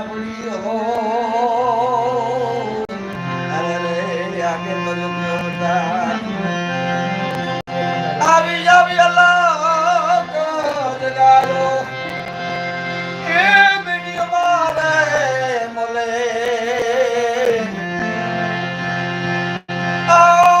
આપણી હો અરે રે આગે બધો પ્યોતા આવી જાવી અલ્લાહ કો જગાલો એ વિડિયો મારે મલે Oh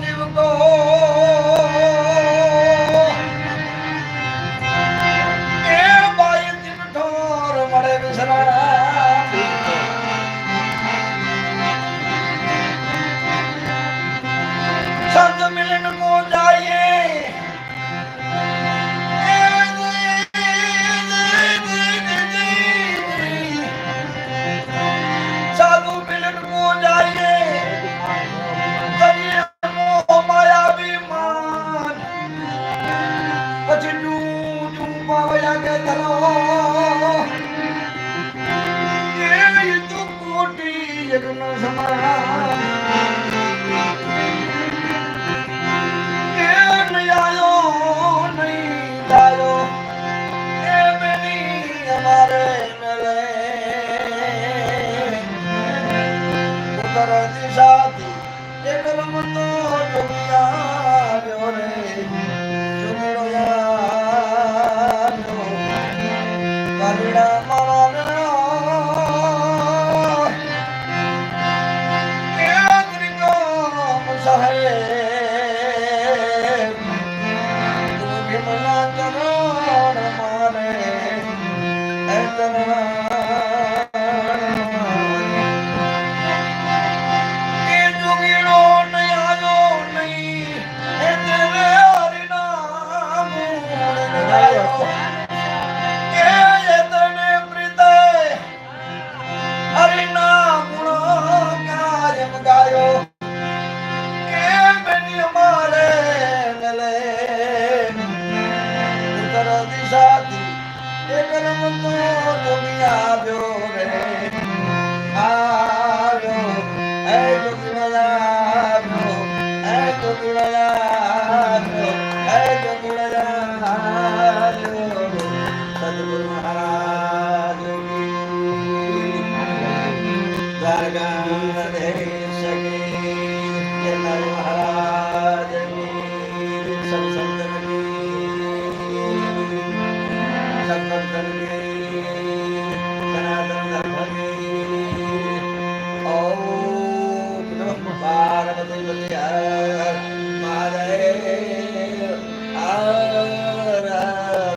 with go. Lord. યજ્ઞ સમાન આવ્યો નહીં આવ્યો એક રમતો सतगुरु महाराज